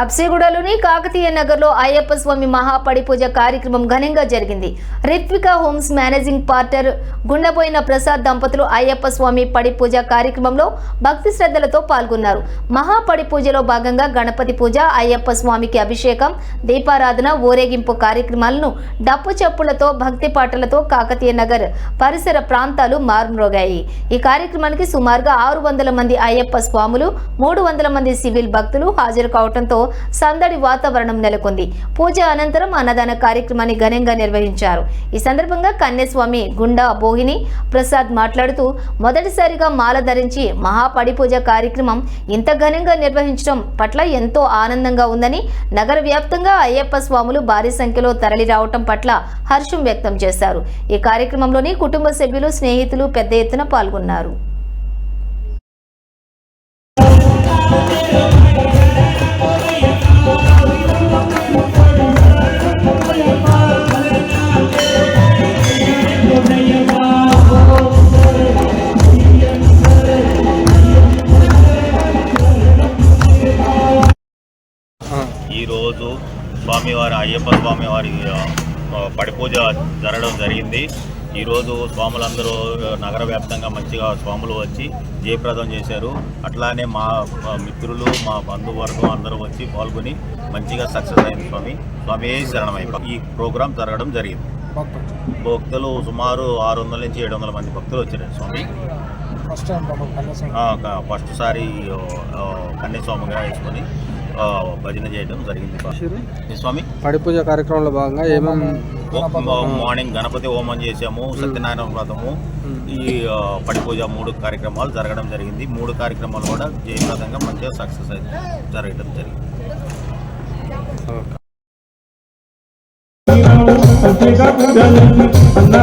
హబ్సిగూడలోని కాకతీయ నగర్లో అయ్యప్ప స్వామి మహాపడి పూజ కార్యక్రమం ఘనంగా జరిగింది. రిత్వికా హోమ్స్ మేనేజింగ్ పార్టర్ గుండెపోయిన ప్రసాద్ దంపతులు అయ్యప్ప స్వామి పడిపూజ కార్యక్రమంలో భక్తి శ్రద్ధలతో పాల్గొన్నారు. మహాపడి పూజలో భాగంగా గణపతి పూజ అయ్యప్ప స్వామికి అభిషేకం దీపారాధన ఊరేగింపు కార్యక్రమాలను డప్పు చెప్పులతో భక్తి పాటలతో కాకతీయ నగర్ పరిసర ప్రాంతాలు మారుమ్రోగాయి. ఈ కార్యక్రమానికి సుమారుగా ఆరు వందల మంది అయ్యప్ప స్వాములు మూడు వందల మంది సివిల్ భక్తులు హాజరు కావడంతో సందడి వాతావరణం నెలకొంది. పూజ అనంతరం అన్నదాన కార్యక్రమాన్ని ఘనంగా నిర్వహించారు. ఈ సందర్భంగా కన్యస్వామి గుండా బోహిని ప్రసాద్ మాట్లాడుతూ మొదటిసారిగా మాల ధరించి మహాపడి పూజ కార్యక్రమం ఇంత ఘనంగా నిర్వహించడం పట్ల ఎంతో ఆనందంగా ఉందని నగర వ్యాప్తంగా అయ్యప్ప స్వాములు భారీ సంఖ్యలో తరలి రావటం పట్ల హర్షం వ్యక్తం చేశారు. ఈ కార్యక్రమంలోని కుటుంబ సభ్యులు స్నేహితులు పెద్ద ఎత్తున పాల్గొన్నారు. ఈరోజు స్వామివారి అయ్యప్ప స్వామివారి ఆ, పడి పూజ జరగడం జరిగింది. ఈరోజు స్వాములందరూ నగర వ్యాప్తంగా మంచిగా స్వాములు వచ్చి జయప్రదం చేశారు. అట్లానే మా మిత్రులు మా బంధువర్గం అందరూ వచ్చి పాల్గొని మంచిగా సక్సెస్ అయింది స్వామి. స్వామి శరణమయ్య ఈ ప్రోగ్రాం జరగడం జరిగింది. భక్తులు సుమారు ఆరు వందల నుంచి ఏడు వందల మంది భక్తులు వచ్చారు స్వామి. ఫస్ట్ సారి కన్యస్వామిగా వేసుకొని భజన చేయడం జరిగింది. స్వామి? పడి పూజ కార్యక్రమంలో భాగంగా ఏమేమి మార్నింగ్ గణపతి హోమం చేసాము సత్యనారాయణ వ్రతము. ఈ ఆ, పడి పూజ మూడు కార్యక్రమాలు జరగడం జరిగింది. మూడు కార్యక్రమాలు కూడా జయప్రదంగా మంచిగా సక్సెస్ అయితే జరగడం జరిగింది. అన్న